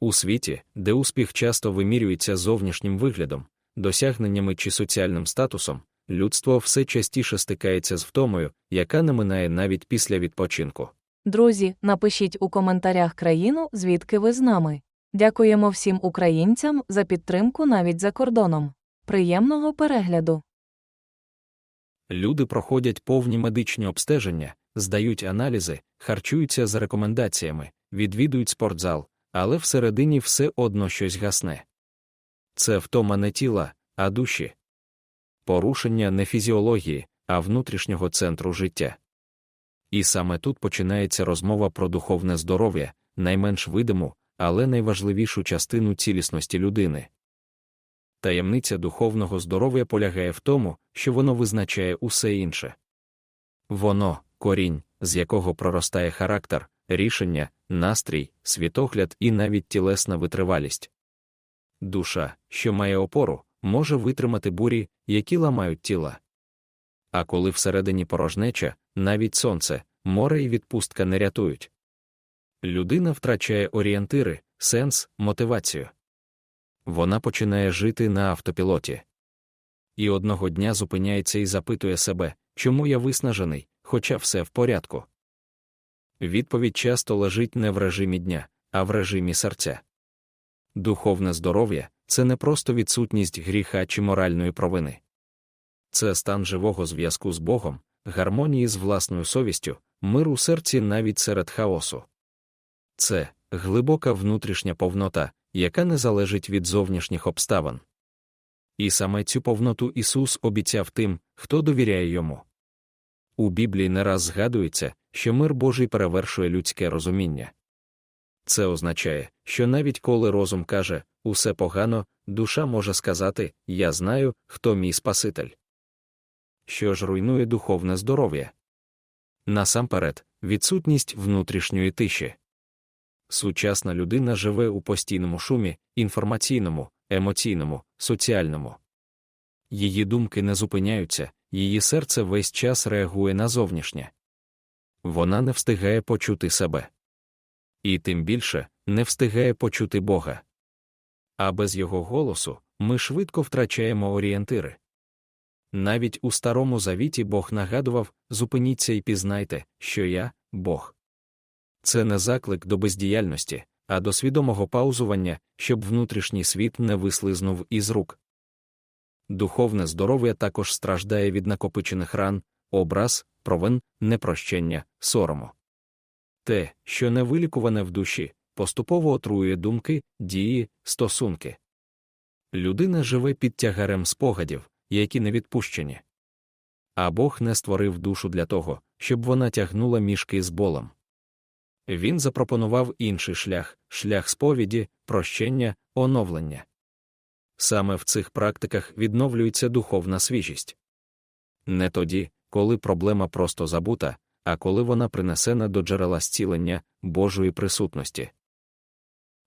У світі, де успіх часто вимірюється зовнішнім виглядом, досягненнями чи соціальним статусом, людство все частіше стикається з втомою, яка не минає навіть після відпочинку. Друзі, напишіть у коментарях країну, звідки ви з нами. Дякуємо всім українцям за підтримку навіть за кордоном. Приємного перегляду! Люди проходять повні медичні обстеження, здають аналізи, харчуються за рекомендаціями, відвідують спортзал, але всередині все одно щось гасне. Це втома не тіла, а душі. Порушення не фізіології, а внутрішнього центру життя. І саме тут починається розмова про духовне здоров'я, найменш видиму, але найважливішу частину цілісності людини. Таємниця духовного здоров'я полягає в тому, що воно визначає усе інше. Воно корінь, з якого проростає характер, рішення, настрій, світогляд і навіть тілесна витривалість. Душа, що має опору, може витримати бурі, які ламають тіла. А коли всередині порожнеча, навіть сонце, море і відпустка не рятують. Людина втрачає орієнтири, сенс, мотивацію. Вона починає жити на автопілоті. І одного дня зупиняється і запитує себе, чому я виснажений, хоча все в порядку. Відповідь часто лежить не в режимі дня, а в режимі серця. Духовне здоров'я це не просто відсутність гріха чи моральної провини. Це стан живого зв'язку з Богом, гармонії з власною совістю, мир у серці навіть серед хаосу. Це глибока внутрішня повнота, яка не залежить від зовнішніх обставин. І саме цю повноту Ісус обіцяв тим, хто довіряє йому. У Біблії не раз згадується, що мир Божий перевершує людське розуміння. Це означає, що навіть коли розум каже усе погано, душа може сказати Я знаю, хто мій Спаситель. Що ж руйнує духовне здоров'я? Насамперед, відсутність внутрішньої тиші. Сучасна людина живе у постійному шумі, інформаційному, емоційному, соціальному. Її думки не зупиняються, її серце весь час реагує на зовнішнє. Вона не встигає почути себе. І тим більше не встигає почути Бога. А без його голосу ми швидко втрачаємо орієнтири. Навіть у Старому Завіті Бог нагадував зупиніться і пізнайте, що я Бог. Це не заклик до бездіяльності, а до свідомого паузування, щоб внутрішній світ не вислизнув із рук. Духовне здоров'я також страждає від накопичених ран, образ, провин, непрощення, сорому. Те, що не вилікуване в душі, поступово отруює думки, дії, стосунки. Людина живе під тягарем спогадів, які не відпущені. А Бог не створив душу для того, щоб вона тягнула мішки з болем. Він запропонував інший шлях шлях сповіді, прощення, оновлення. Саме в цих практиках відновлюється духовна свіжість. Не тоді, коли проблема просто забута, а коли вона принесена до джерела зцілення Божої присутності.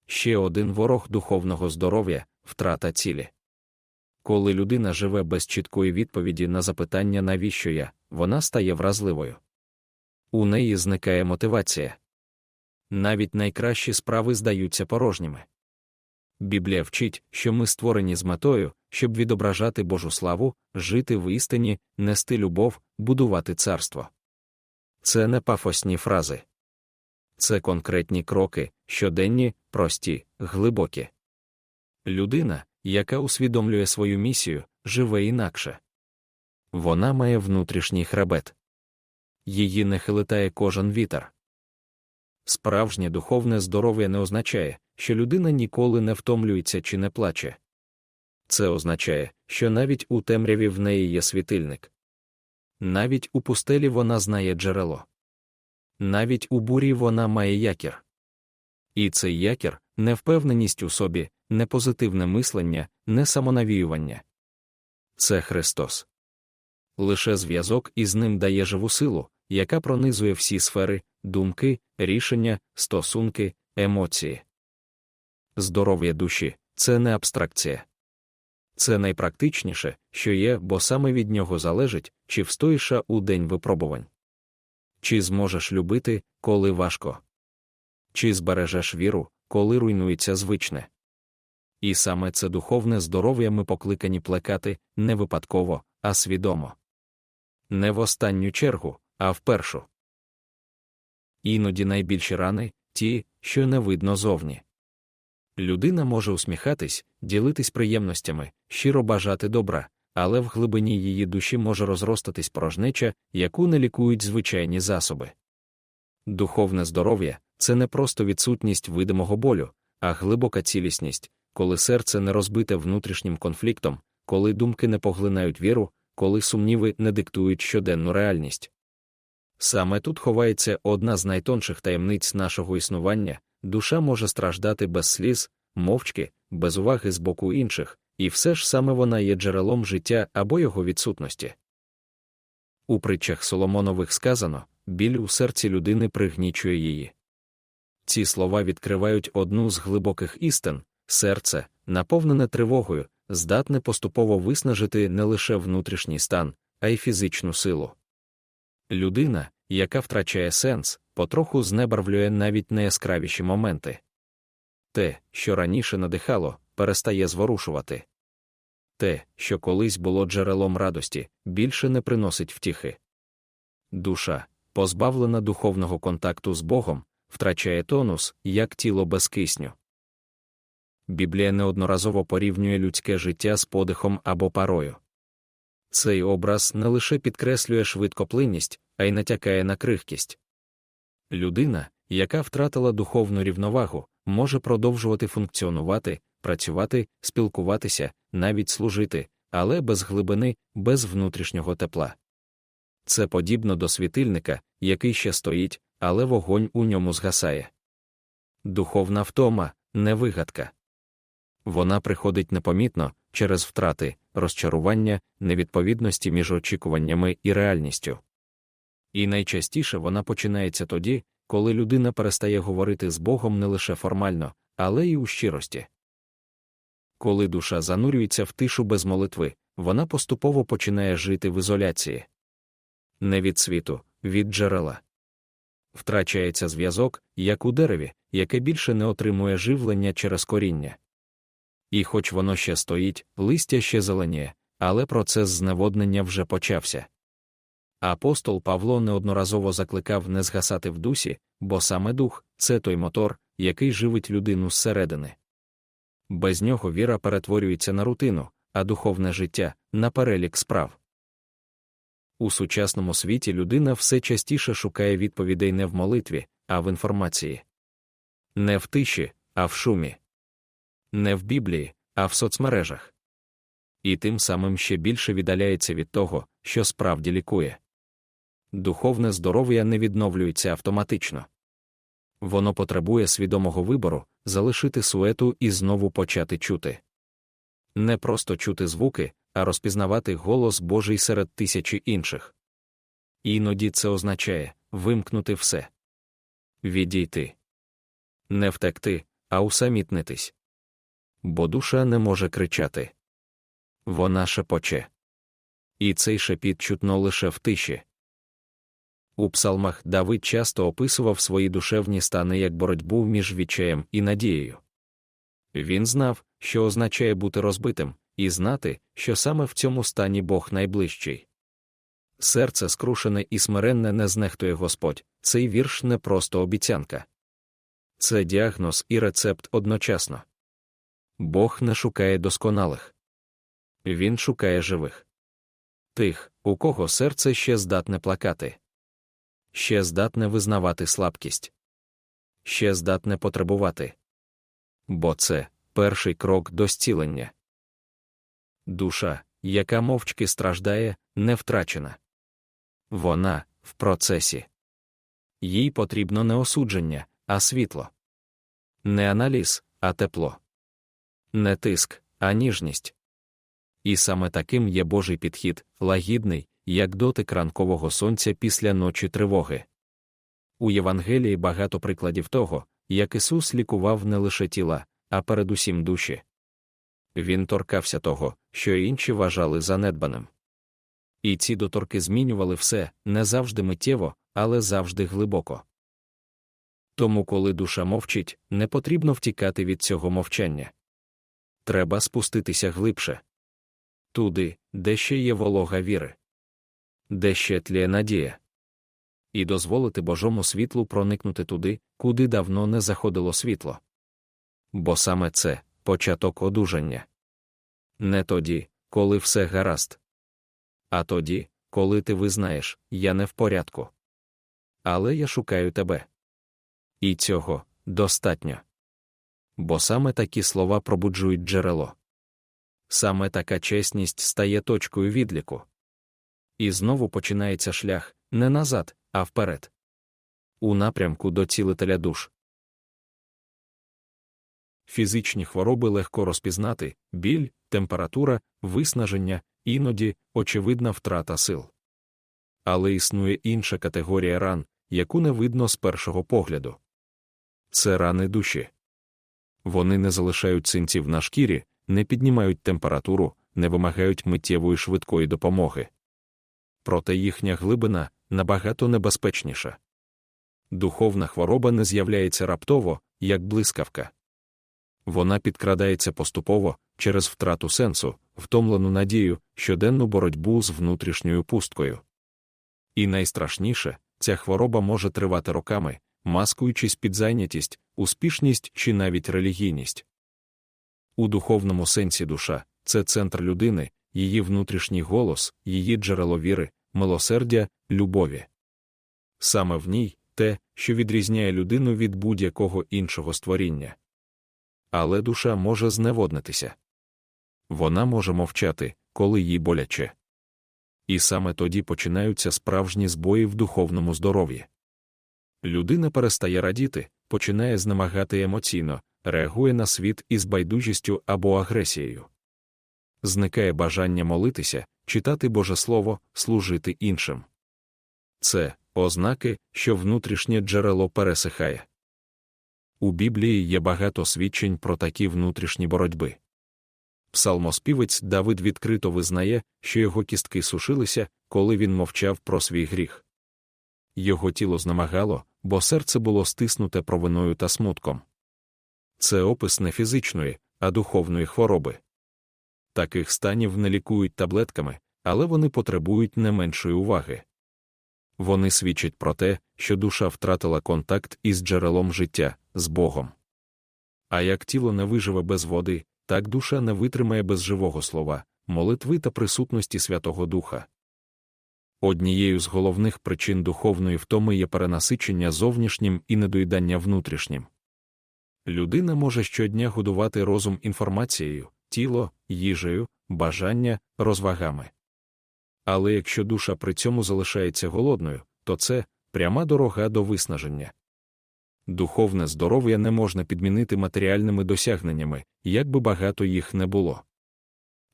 Ще один ворог духовного здоров'я втрата цілі. Коли людина живе без чіткої відповіді на запитання, навіщо я, вона стає вразливою. У неї зникає мотивація. Навіть найкращі справи здаються порожніми. Біблія вчить, що ми створені з метою, щоб відображати Божу славу, жити в істині, нести любов, будувати царство. Це не пафосні фрази. Це конкретні кроки, щоденні, прості, глибокі. Людина, яка усвідомлює свою місію, живе інакше. Вона має внутрішній хребет. Її не хилитає кожен вітер. Справжнє духовне здоров'я не означає, що людина ніколи не втомлюється чи не плаче. Це означає, що навіть у темряві в неї є світильник. Навіть у пустелі вона знає джерело. Навіть у бурі вона має якір. І цей якір невпевненість у собі, не позитивне мислення, не самонавіювання. Це Христос. Лише зв'язок із ним дає живу силу, яка пронизує всі сфери, думки, рішення, стосунки, емоції. Здоров'я душі це не абстракція. Це найпрактичніше, що є, бо саме від нього залежить, чи встоїш у день випробувань. Чи зможеш любити, коли важко? Чи збережеш віру, коли руйнується звичне. І саме це духовне здоров'я ми покликані плекати не випадково, а свідомо. Не в останню чергу, а в першу. Іноді найбільші рани ті, що не видно зовні. Людина може усміхатись, ділитись приємностями, щиро бажати добра, але в глибині її душі може розростатись порожнеча, яку не лікують звичайні засоби. Духовне здоров'я це не просто відсутність видимого болю, а глибока цілісність, коли серце не розбите внутрішнім конфліктом, коли думки не поглинають віру, коли сумніви не диктують щоденну реальність. Саме тут ховається одна з найтонших таємниць нашого існування душа може страждати без сліз, мовчки, без уваги з боку інших, і все ж саме вона є джерелом життя або його відсутності. У притчах Соломонових сказано біль у серці людини пригнічує її. Ці слова відкривають одну з глибоких істин серце, наповнене тривогою, здатне поступово виснажити не лише внутрішній стан, а й фізичну силу. Людина, яка втрачає сенс, потроху знебарвлює навіть найяскравіші моменти. Те, що раніше надихало, перестає зворушувати. Те, що колись було джерелом радості, більше не приносить втіхи. Душа, позбавлена духовного контакту з Богом, втрачає тонус, як тіло без кисню. Біблія неодноразово порівнює людське життя з подихом або парою. Цей образ не лише підкреслює швидкоплинність, а й натякає на крихкість. Людина, яка втратила духовну рівновагу, може продовжувати функціонувати, працювати, спілкуватися, навіть служити, але без глибини, без внутрішнього тепла. Це подібно до світильника, який ще стоїть, але вогонь у ньому згасає. Духовна втома не вигадка. Вона приходить непомітно через втрати, розчарування, невідповідності між очікуваннями і реальністю. І найчастіше вона починається тоді, коли людина перестає говорити з Богом не лише формально, але й у щирості. Коли душа занурюється в тишу без молитви, вона поступово починає жити в ізоляції. Не від світу, від джерела. Втрачається зв'язок, як у дереві, яке більше не отримує живлення через коріння. І хоч воно ще стоїть, листя ще зеленіє, але процес зневоднення вже почався. Апостол Павло неодноразово закликав не згасати в дусі, бо саме дух це той мотор, який живить людину зсередини. Без нього віра перетворюється на рутину, а духовне життя на перелік справ. У сучасному світі людина все частіше шукає відповідей не в молитві, а в інформації. Не в тиші, а в шумі. Не в Біблії, а в соцмережах. І тим самим ще більше віддаляється від того, що справді лікує. Духовне здоров'я не відновлюється автоматично. Воно потребує свідомого вибору, залишити суету і знову почати чути. Не просто чути звуки, а розпізнавати голос Божий серед тисячі інших. Іноді це означає вимкнути все, відійти, не втекти, а усамітнитись. Бо душа не може кричати. Вона шепоче. І цей шепіт чутно лише в тиші. У псалмах Давид часто описував свої душевні стани як боротьбу між відчаєм і надією. Він знав, що означає бути розбитим, і знати, що саме в цьому стані Бог найближчий. Серце скрушене і смиренне не знехтує Господь, цей вірш не просто обіцянка. Це діагноз і рецепт одночасно. Бог не шукає досконалих. Він шукає живих. Тих, у кого серце ще здатне плакати, ще здатне визнавати слабкість, ще здатне потребувати. Бо це перший крок до зцілення. Душа, яка мовчки страждає, не втрачена. Вона в процесі. Їй потрібно не осудження, а світло. Не аналіз, а тепло. Не тиск, а ніжність. І саме таким є Божий підхід, лагідний, як дотик ранкового сонця після ночі тривоги. У Євангелії багато прикладів того, як Ісус лікував не лише тіла, а передусім душі. Він торкався того, що інші вважали занедбаним. І ці доторки змінювали все не завжди миттєво, але завжди глибоко. Тому, коли душа мовчить, не потрібно втікати від цього мовчання. Треба спуститися глибше. Туди, де ще є волога віри, де ще тліє надія. І дозволити Божому світлу проникнути туди, куди давно не заходило світло. Бо саме це початок одужання. Не тоді, коли все гаразд, а тоді, коли ти визнаєш, я не в порядку. Але я шукаю тебе. І цього достатньо. Бо саме такі слова пробуджують джерело. Саме така чесність стає точкою відліку. І знову починається шлях не назад, а вперед. У напрямку до цілителя душ. Фізичні хвороби легко розпізнати біль, температура, виснаження, іноді очевидна втрата сил. Але існує інша категорія ран, яку не видно з першого погляду. Це рани душі. Вони не залишають синців на шкірі, не піднімають температуру, не вимагають миттєвої швидкої допомоги. Проте їхня глибина набагато небезпечніша. Духовна хвороба не з'являється раптово, як блискавка. Вона підкрадається поступово через втрату сенсу, втомлену надію, щоденну боротьбу з внутрішньою пусткою. І найстрашніше, ця хвороба може тривати роками, маскуючись під зайнятість, успішність чи навіть релігійність. У духовному сенсі душа це центр людини, її внутрішній голос, її джерело віри, милосердя, любові. Саме в ній те, що відрізняє людину від будь-якого іншого створіння. Але душа може зневоднитися. Вона може мовчати, коли їй боляче. І саме тоді починаються справжні збої в духовному здоров'ї. Людина перестає радіти, починає знемагати емоційно, реагує на світ із байдужістю або агресією. Зникає бажання молитися, читати Боже Слово, служити іншим. Це ознаки, що внутрішнє джерело пересихає. У Біблії є багато свідчень про такі внутрішні боротьби. Псалмоспівець Давид відкрито визнає, що його кістки сушилися, коли він мовчав про свій гріх. Його тіло знемагало, бо серце було стиснуте провиною та смутком. Це опис не фізичної, а духовної хвороби. Таких станів не лікують таблетками, але вони потребують не меншої уваги. Вони свідчать про те, що душа втратила контакт із джерелом життя, з Богом. А як тіло не виживе без води, так душа не витримає без живого слова, молитви та присутності Святого Духа. Однією з головних причин духовної втоми є перенасичення зовнішнім і недоїдання внутрішнім. Людина може щодня годувати розум інформацією, тіло, їжею, бажання, розвагами. Але якщо душа при цьому залишається голодною, то це пряма дорога до виснаження. Духовне здоров'я не можна підмінити матеріальними досягненнями, як би багато їх не було.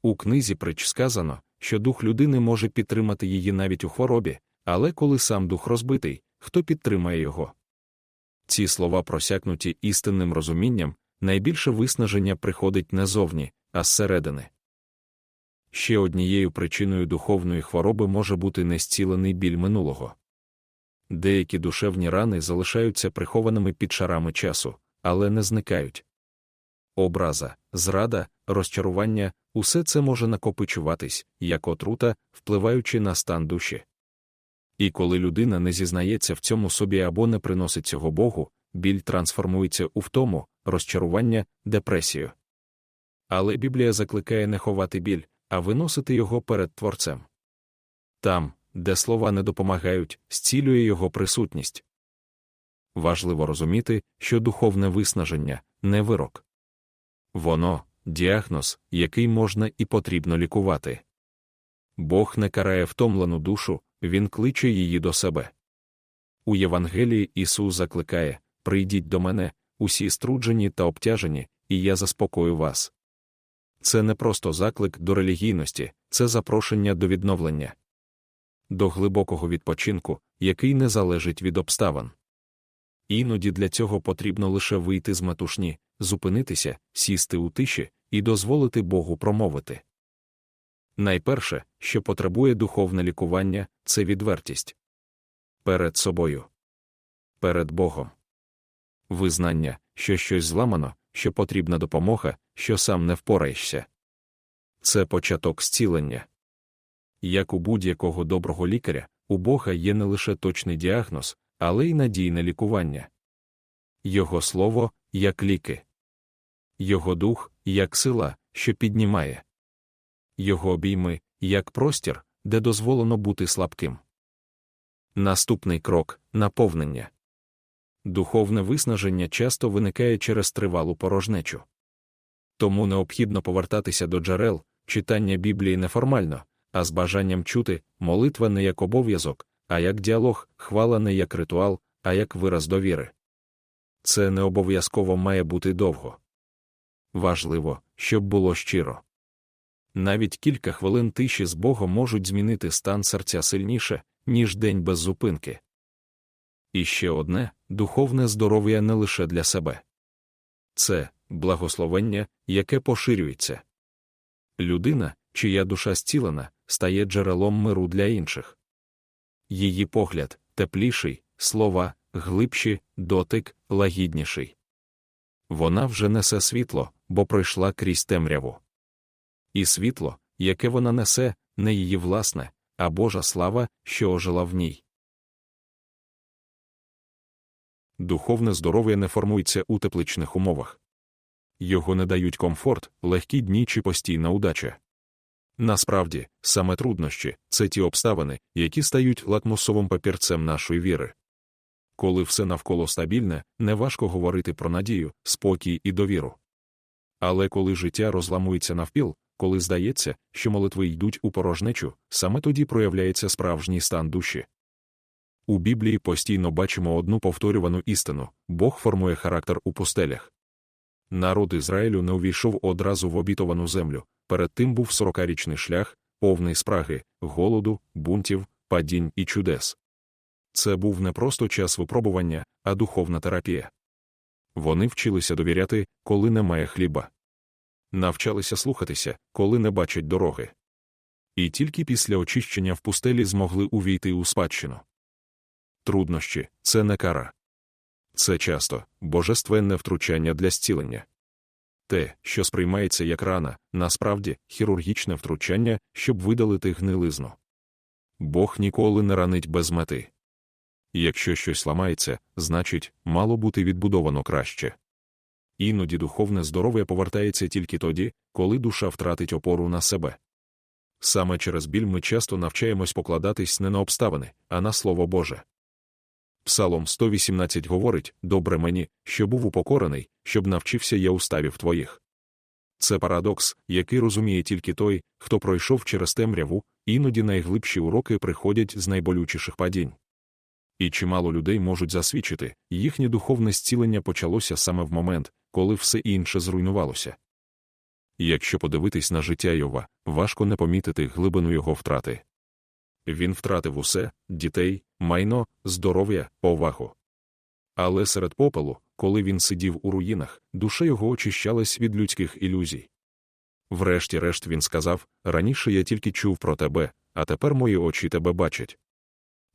У книзі притч сказано, що дух людини може підтримати її навіть у хворобі, але коли сам дух розбитий, хто підтримає його? Ці слова просякнуті істинним розумінням, найбільше виснаження приходить не зовні, а зсередини. Ще однією причиною духовної хвороби може бути незцілений біль минулого. Деякі душевні рани залишаються прихованими під шарами часу, але не зникають. Образа, зрада, розчарування усе це може накопичуватись, як отрута, впливаючи на стан душі. І коли людина не зізнається в цьому собі або не приносить цього Богу, біль трансформується у втому, розчарування, депресію. Але Біблія закликає не ховати біль, а виносити його перед Творцем. Там, де слова не допомагають, зцілює його присутність. Важливо розуміти, що духовне виснаження не вирок. Воно діагноз, який можна і потрібно лікувати. Бог не карає втомлену душу, Він кличе її до себе. У Євангелії Ісус закликає Прийдіть до мене, усі струджені та обтяжені, і я заспокою вас. Це не просто заклик до релігійності, це запрошення до відновлення, до глибокого відпочинку, який не залежить від обставин. Іноді для цього потрібно лише вийти з метушні, зупинитися, сісти у тиші і дозволити Богу промовити. Найперше, що потребує духовне лікування, це відвертість перед собою, перед Богом. визнання, що щось зламано, що потрібна допомога, що сам не впораєшся. Це початок зцілення. Як у будь-якого доброго лікаря, у Бога є не лише точний діагноз, але й надійне лікування. Його слово як ліки, Його дух як сила, що піднімає, Його обійми як простір, де дозволено бути слабким. Наступний крок наповнення. Духовне виснаження часто виникає через тривалу порожнечу. Тому необхідно повертатися до джерел, читання Біблії неформально, а з бажанням чути молитва не як обов'язок, а як діалог, хвала не як ритуал, а як вираз довіри. Це не обов'язково має бути довго. Важливо, щоб було щиро. Навіть кілька хвилин тиші з Богом можуть змінити стан серця сильніше, ніж день без зупинки. І ще одне духовне здоров'я не лише для себе. Це благословення, яке поширюється. Людина, чия душа зцілена, стає джерелом миру для інших. Її погляд тепліший, слова глибші, дотик лагідніший. Вона вже несе світло, бо пройшла крізь темряву. І світло, яке вона несе, не її власне, а Божа слава, що ожила в ній. Духовне здоров'я не формується у тепличних умовах. Його не дають комфорт, легкі дні чи постійна удача. Насправді, саме труднощі це ті обставини, які стають лакмусовим папірцем нашої віри. Коли все навколо стабільне, неважко говорити про надію, спокій і довіру. Але коли життя розламується навпіл, коли здається, що молитви йдуть у порожнечу, саме тоді проявляється справжній стан душі. У Біблії постійно бачимо одну повторювану істину Бог формує характер у пустелях. Народ Ізраїлю не увійшов одразу в обітовану землю, перед тим був сорокарічний шлях, повний спраги, голоду, бунтів, падінь і чудес. Це був не просто час випробування, а духовна терапія. Вони вчилися довіряти, коли немає хліба. Навчалися слухатися, коли не бачать дороги. І тільки після очищення в пустелі змогли увійти у спадщину. Труднощі це не кара. Це часто божественне втручання для зцілення. Те, що сприймається як рана, насправді хірургічне втручання, щоб видалити гнилизну. Бог ніколи не ранить без мети. Якщо щось ламається, значить, мало бути відбудовано краще. Іноді духовне здоров'я повертається тільки тоді, коли душа втратить опору на себе. Саме через біль ми часто навчаємось покладатись не на обставини, а на Слово Боже. Псалом 118 говорить Добре мені, що був упокорений, щоб навчився я уставів твоїх. Це парадокс, який розуміє тільки той, хто пройшов через темряву, іноді найглибші уроки приходять з найболючіших падінь. І чимало людей можуть засвідчити, їхнє духовне зцілення почалося саме в момент, коли все інше зруйнувалося. Якщо подивитись на життя Йова, важко не помітити глибину його втрати. Він втратив усе дітей, майно, здоров'я, повагу. Але серед попелу, коли він сидів у руїнах, душа його очищалась від людських ілюзій. Врешті-решт він сказав раніше я тільки чув про тебе, а тепер мої очі тебе бачать.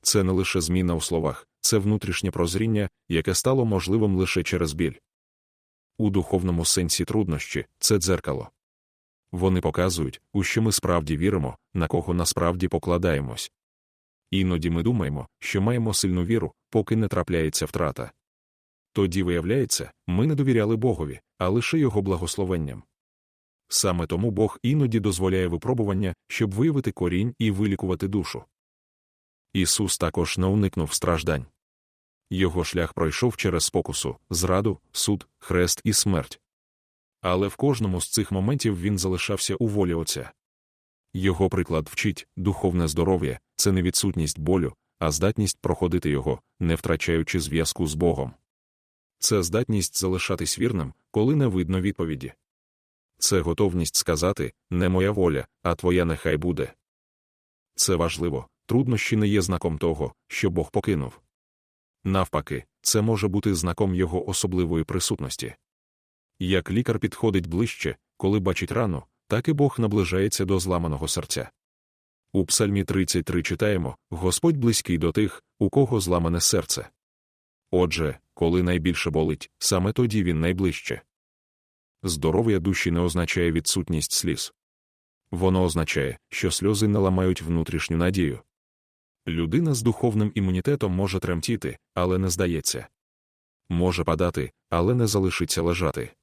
Це не лише зміна у словах, це внутрішнє прозріння, яке стало можливим лише через біль. У духовному сенсі труднощі це дзеркало. Вони показують, у що ми справді віримо, на кого насправді покладаємось. Іноді ми думаємо, що маємо сильну віру, поки не трапляється втрата. Тоді, виявляється, ми не довіряли Богові, а лише його благословенням. Саме тому Бог іноді дозволяє випробування, щоб виявити корінь і вилікувати душу. Ісус також не уникнув страждань. Його шлях пройшов через спокусу, зраду, суд, хрест і смерть. Але в кожному з цих моментів він залишався у волі Отця. Його приклад вчить духовне здоров'я це не відсутність болю, а здатність проходити його, не втрачаючи зв'язку з Богом. Це здатність залишатись вірним, коли не видно відповіді. Це готовність сказати не моя воля, а твоя нехай буде. Це важливо, труднощі не є знаком того, що Бог покинув. Навпаки, це може бути знаком його особливої присутності. Як лікар підходить ближче, коли бачить рану, так і Бог наближається до зламаного серця. У Псальмі 33 читаємо Господь близький до тих, у кого зламане серце. Отже, коли найбільше болить, саме тоді він найближче. Здоров'я душі не означає відсутність сліз. Воно означає, що сльози не ламають внутрішню надію. Людина з духовним імунітетом може тремтіти, але не здається. Може падати, але не залишиться лежати.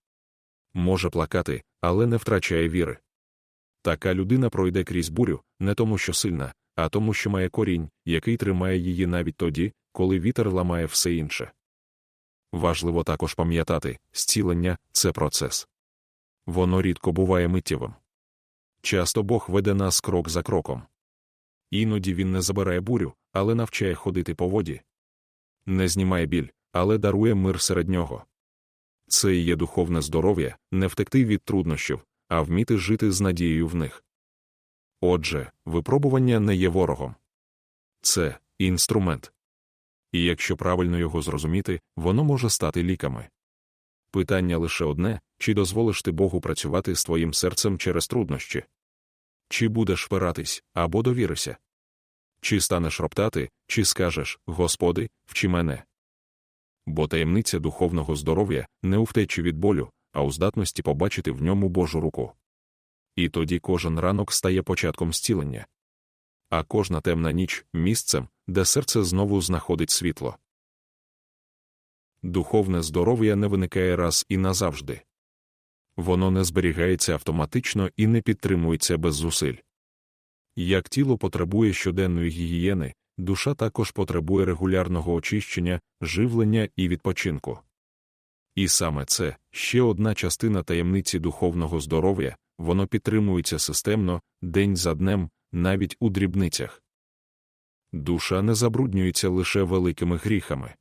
Може плакати, але не втрачає віри. Така людина пройде крізь бурю, не тому, що сильна, а тому, що має корінь, який тримає її навіть тоді, коли вітер ламає все інше. Важливо також пам'ятати, зцілення це процес. Воно рідко буває миттєвим. Часто Бог веде нас крок за кроком. Іноді він не забирає бурю, але навчає ходити по воді. Не знімає біль, але дарує мир серед нього. Це і є духовне здоров'я, не втекти від труднощів, а вміти жити з надією в них. Отже, випробування не є ворогом. Це інструмент. І якщо правильно його зрозуміти, воно може стати ліками. Питання лише одне чи дозволиш ти Богу працювати з твоїм серцем через труднощі? Чи будеш впиратись або довірися? Чи станеш роптати, чи скажеш Господи, вчи мене? Бо таємниця духовного здоров'я не у втечі від болю, а у здатності побачити в ньому Божу руку. І тоді кожен ранок стає початком зцілення. А кожна темна ніч місцем, де серце знову знаходить світло. Духовне здоров'я не виникає раз і назавжди. Воно не зберігається автоматично і не підтримується без зусиль. Як тіло потребує щоденної гігієни, душа також потребує регулярного очищення, живлення і відпочинку. І саме це ще одна частина таємниці духовного здоров'я, воно підтримується системно, день за днем, навіть у дрібницях. Душа не забруднюється лише великими гріхами.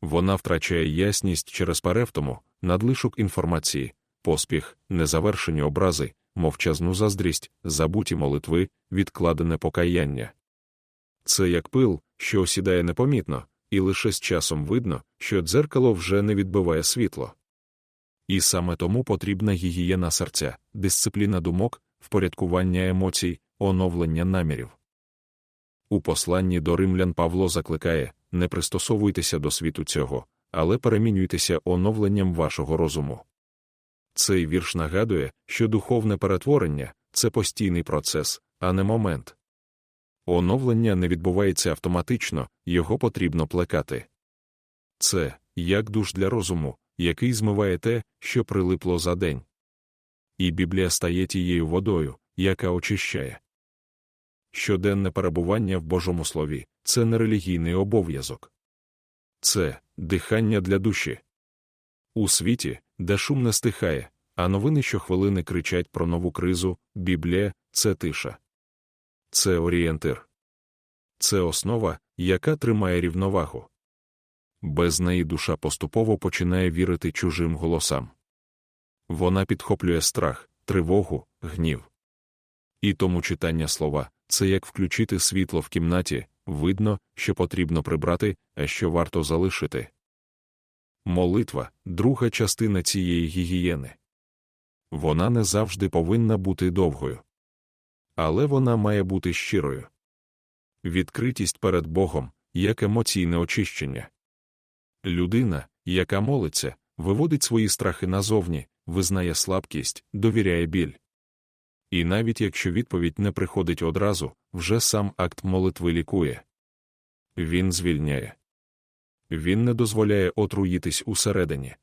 Вона втрачає ясність через перевтому, надлишок інформації, поспіх, незавершені образи, мовчазну заздрість, забуті молитви, відкладене покаяння. Це як пил, що осідає непомітно, і лише з часом видно, що дзеркало вже не відбиває світло. І саме тому потрібна гігієна серця, дисципліна думок, впорядкування емоцій, оновлення намірів. У посланні до римлян Павло закликає не пристосовуйтеся до світу цього, але перемінюйтеся оновленням вашого розуму. Цей вірш нагадує, що духовне перетворення це постійний процес, а не момент. Оновлення не відбувається автоматично, його потрібно плекати. Це як душ для розуму, який змиває те, що прилипло за день. І Біблія стає тією водою, яка очищає. Щоденне перебування в Божому Слові це не релігійний обов'язок. Це дихання для душі. У світі, де шум не стихає, а новини щохвилини кричать про нову кризу, Біблія це тиша. Це орієнтир. Це основа, яка тримає рівновагу. Без неї душа поступово починає вірити чужим голосам. Вона підхоплює страх, тривогу, гнів. І тому читання слова це як включити світло в кімнаті, видно, що потрібно прибрати, а що варто залишити. Молитва друга частина цієї гігієни. Вона не завжди повинна бути довгою. Але вона має бути щирою. Відкритість перед Богом як емоційне очищення. Людина, яка молиться, виводить свої страхи назовні, визнає слабкість, довіряє біль. І навіть якщо відповідь не приходить одразу, вже сам акт молитви лікує. Він звільняє. Він не дозволяє отруїтись усередині.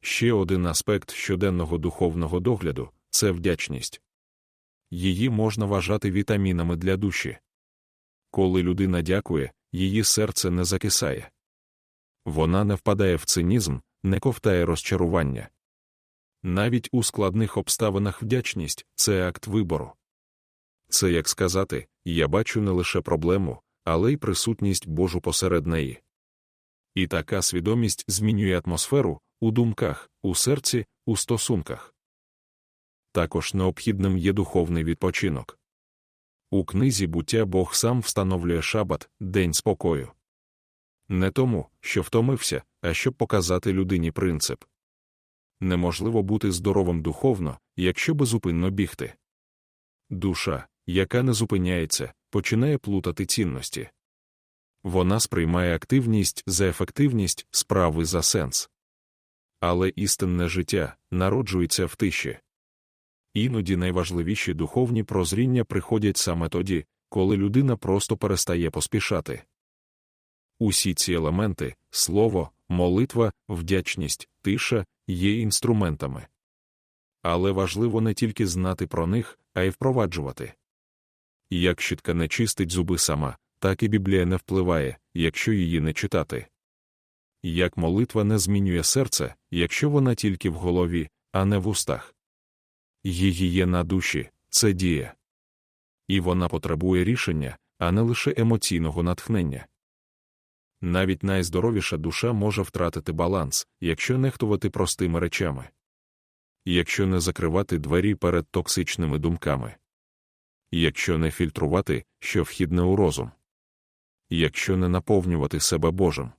Ще один аспект щоденного духовного догляду це вдячність. Її можна вважати вітамінами для душі. Коли людина дякує, її серце не закисає. Вона не впадає в цинізм, не ковтає розчарування. Навіть у складних обставинах вдячність це акт вибору. Це як сказати, я бачу не лише проблему, але й присутність Божу посеред неї. І така свідомість змінює атмосферу у думках, у серці, у стосунках. Також необхідним є духовний відпочинок. У книзі буття Бог сам встановлює шабат, день спокою. Не тому, що втомився, а щоб показати людині принцип. Неможливо бути здоровим духовно, якщо безупинно бігти. Душа, яка не зупиняється, починає плутати цінності. Вона сприймає активність за ефективність, справи за сенс. Але істинне життя народжується в тиші. Іноді найважливіші духовні прозріння приходять саме тоді, коли людина просто перестає поспішати. Усі ці елементи слово, молитва, вдячність, тиша є інструментами. Але важливо не тільки знати про них, а й впроваджувати. Як щітка не чистить зуби сама, так і Біблія не впливає, якщо її не читати. Як молитва не змінює серце, якщо вона тільки в голові, а не в устах. Її є на душі, це діє. І вона потребує рішення, а не лише емоційного натхнення. Навіть найздоровіша душа може втратити баланс, якщо нехтувати простими речами. Якщо не закривати двері перед токсичними думками. Якщо не фільтрувати, що вхідне у розум. Якщо не наповнювати себе Божим.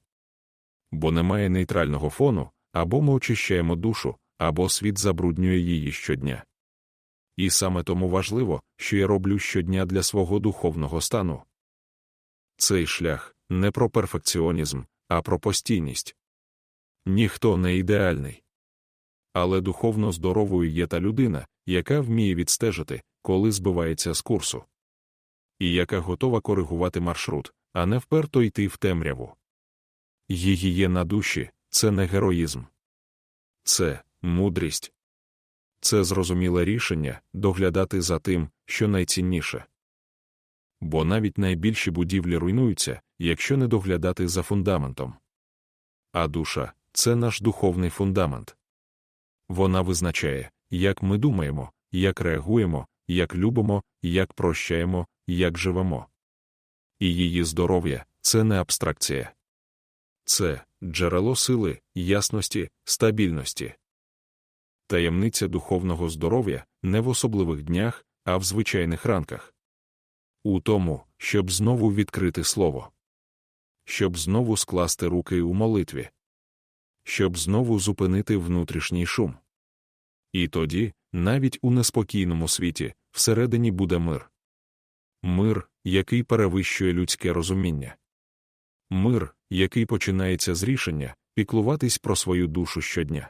Бо немає нейтрального фону, або ми очищаємо душу, або світ забруднює її щодня. І саме тому важливо, що я роблю щодня для свого духовного стану. Цей шлях не про перфекціонізм, а про постійність. Ніхто не ідеальний. Але духовно здоровою є та людина, яка вміє відстежити, коли збивається з курсу. І яка готова коригувати маршрут, а не вперто йти в темряву. Її є на душі це не героїзм. Це мудрість. Це зрозуміле рішення доглядати за тим, що найцінніше. Бо навіть найбільші будівлі руйнуються, якщо не доглядати за фундаментом. А душа це наш духовний фундамент. Вона визначає, як ми думаємо, як реагуємо, як любимо, як прощаємо, як живемо. І її здоров'я це не абстракція. Це джерело сили, ясності, стабільності. Таємниця духовного здоров'я не в особливих днях, а в звичайних ранках. У тому, щоб знову відкрити слово, щоб знову скласти руки у молитві, щоб знову зупинити внутрішній шум. І тоді, навіть у неспокійному світі, всередині буде мир. Мир, який перевищує людське розуміння. Мир, який починається з рішення піклуватись про свою душу щодня.